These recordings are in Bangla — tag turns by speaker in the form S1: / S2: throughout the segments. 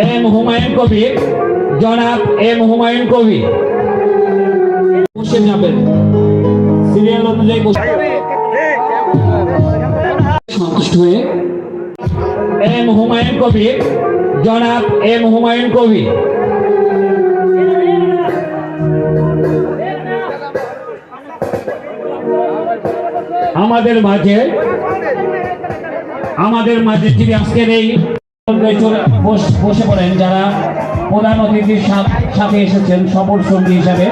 S1: এম হুমায়ুন কবির জনাব M Humayun Kabir serial M Humayun আমাদের মাঝে আমাদের মাঝে যিনি আজকের এই চলে- বস- পড়েন যারা প্রধান অতিথির সাথে এসেছেন সফর সঙ্গী হিসাবে।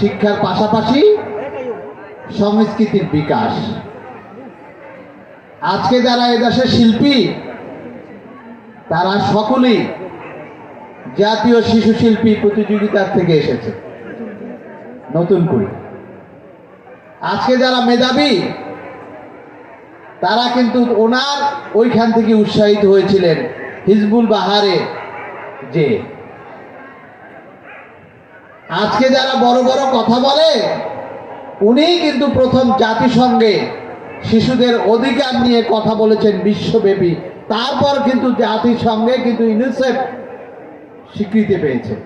S2: শিক্ষার পাশাপাশি সংস্কৃতির বিকাশ। আজকে যারা এদেশের শিল্পী, তারা সকলেই জাতীয় শিশু শিল্পী প্রতিযোগিতার থেকে এসেছে। নতুন করে। আজকে যারা মেধাবী, তারা কিন্তু ওনার ওইখান থেকে উৎসাহিত হয়েছিলেন হিজবুল বাহারে যে। আজকে যারা বড় বড় কথা বলে, উনিই কিন্তু প্রথম জাতিসংঘে শিশুদের অধিকার নিয়ে কথা বলেছেন বিশ্বব্যাপী। তারপর কিন্তু জাতিসংঘে কিন্তু ইউনিসেফ স্বীকৃতি পেয়েছে।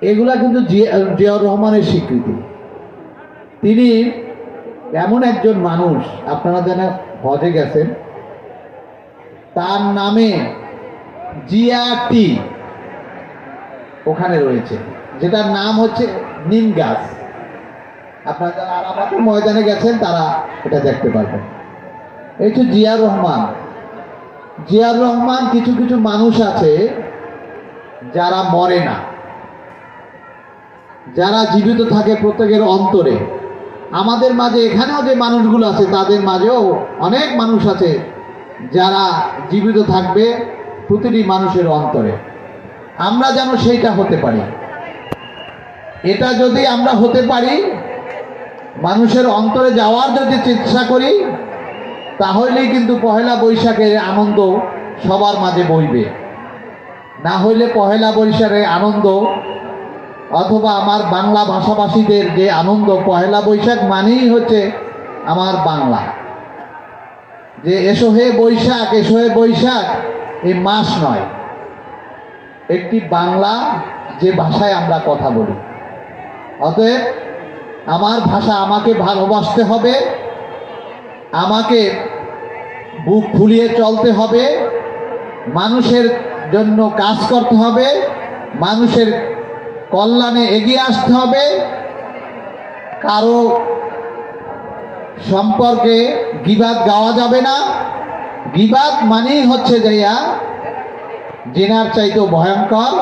S2: এগুলা কিন্তু জিয়া- জিয়াউর রহমানের স্বীকৃতি। তিনি এমন একজন মানুষ, আপনারা যারা হজে গেছেন, তার নামে জিয়াটি ওখানে রয়েছে, যেটার নাম হচ্ছে নিম গাছ। আপনারা যারা আরাফাতের ময়দানে গেছেন, তারা এটা দেখতে পারবেন। এই তো জিয়া রহমান। জিয়ার রহমান কিছু কিছু মানুষ আছে যারা মরে না। যারা জীবিত থাকে প্রত্যেকের অন্তরে। আমাদের মাঝে এখানেও যে মানুষগুলো আছে, তাদের মাঝেও অনেক মানুষ আছে যারা জীবিত থাকবে প্রতিটি মানুষের অন্তরে। আমরা যেন সেইটা হতে পারি। এটা যদি আমরা হতে পারি, মানুষের অন্তরে যাওয়ার যদি চেষ্টা করি তাহলেই কিন্তু পহেলা বৈশাখের আনন্দ সবার মাঝে বইবে। না হইলে পহেলা বৈশাখের আনন্দ অথবা আমার বাংলা ভাষাভাষীদের যে আনন্দ, পহেলা বৈশাখ মানেই হচ্ছে আমার বাংলা। যে এসো হে বৈশাখ, এসো হে বৈশাখ এই মাস নয়। একটি বাংলা যে ভাষায় আমরা কথা বলি। অতএব আমার ভাষা আমাকে ভালোবাসতে হবে আমাকে বুক ফুলিয়ে চলতে হবে, মানুষের জন্য কাজ করতে হবে, মানুষের কল্যাণে এগিয়ে আসতে হবে। কারও সম্পর্কে গিবাদ গাওয়া যাবে না। গিবাদ মানেই হচ্ছে যাইয়া জেনার চাইতেও ভয়ঙ্কর।